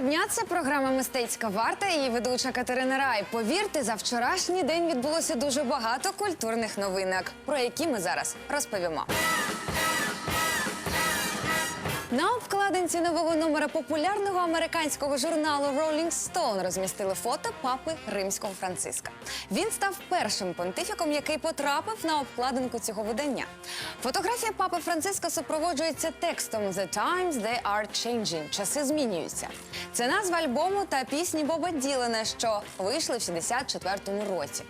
дня. Це програма Мистецька варта її ведуча Катерина Рай. Повірте, за вчорашній день відбулося дуже багато культурних новинок, про які ми зараз розповімо. На обкладинці нового номера популярного американського журналу Rolling Stone розмістили фото папи римського Франциска. Він став першим понтифіком, який потрапив на обкладинку цього видання. Фотографія папи Франциска супроводжується текстом «The times they are changing» – часи змінюються. Це назва альбому та пісні Боба Ділена, що вийшли в 64-му році.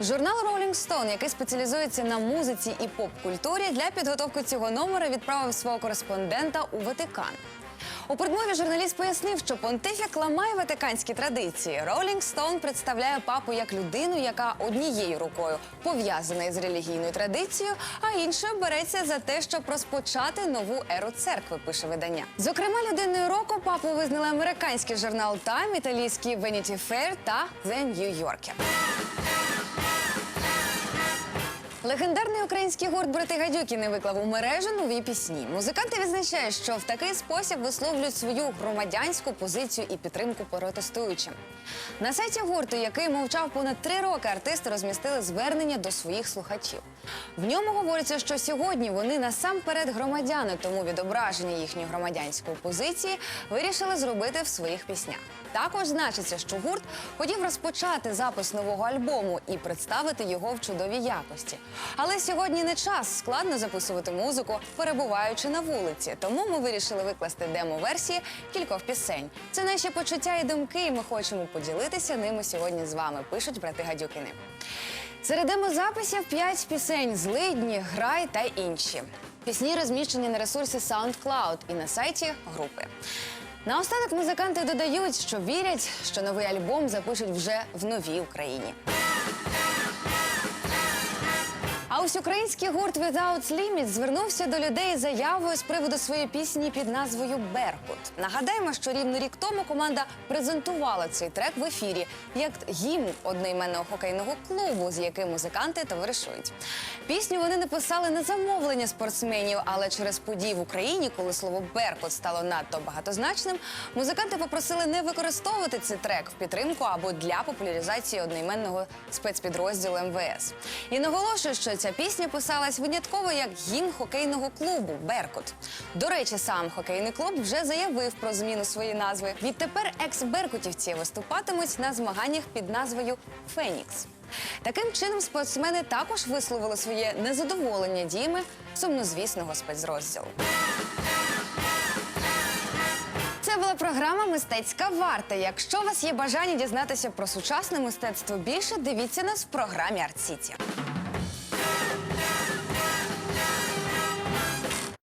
Журнал Rolling Stone, який спеціалізується на музиці і поп-культурі, для підготовки цього номера відправив свого кореспондента у Ватикан. У предмові журналіст пояснив, що понтифік ламає ватиканські традиції. Rolling Stone представляє папу як людину, яка однією рукою пов'язана із релігійною традицією, а іншою береться за те, щоб розпочати нову еру церкви. Пише видання. Зокрема, людиною року папу визнали американський журнал Time, італійський Vanity Fair та The New Yorker. Легендарний український гурт Брати Гадюкіни виклав у мережу нові пісні. Музиканти відзначають, що в такий спосіб висловлюють свою громадянську позицію і підтримку протестуючим. На сайті гурту, який мовчав понад три роки, артисти розмістили звернення до своїх слухачів. В ньому говориться, що сьогодні вони насамперед громадяни, тому відображення їхньої громадянської позиції вирішили зробити в своїх піснях. Також значиться, що гурт хотів розпочати запис нового альбому і представити його в чудовій якості. Але сьогодні не час складно записувати музику, перебуваючи на вулиці. Тому ми вирішили викласти демо-версії кількох пісень. Це наші почуття і думки, і ми хочемо поділитися ними сьогодні з вами. Пишуть брати Гадюкини. Серед демозаписів п'ять пісень злидні, грай та інші. Пісні розміщені на ресурсі SoundCloud і на сайті групи. Наостанок музиканти додають, що вірять, що новий альбом запишуть вже в новій Україні. Ось український гурт Without Limits звернувся до людей заявою з приводу своєї пісні під назвою Беркут. Нагадаємо, що рівно рік тому команда презентувала цей трек в ефірі як гімн одноіменного хокейного клубу, з яким музиканти товаришують. Пісню вони написали на замовлення спортсменів, але через події в Україні, коли слово Беркут стало надто багатозначним, музиканти попросили не використовувати цей трек в підтримку або для популяризації одноіменного спецпідрозділу МВС. І наголошую, що ця пісня писалась винятково як гімн хокейного клубу Беркут. До речі, сам хокейний клуб вже заявив про зміну своєї назви. Відтепер екс-беркутівці виступатимуть на змаганнях під назвою Фенікс. Таким чином, спортсмени також висловили своє незадоволення діями сумнозвісного спецрозділу. Це була програма Мистецька варта. Якщо у вас є бажання дізнатися про сучасне мистецтво більше, дивіться нас в програмі Арт Сіті.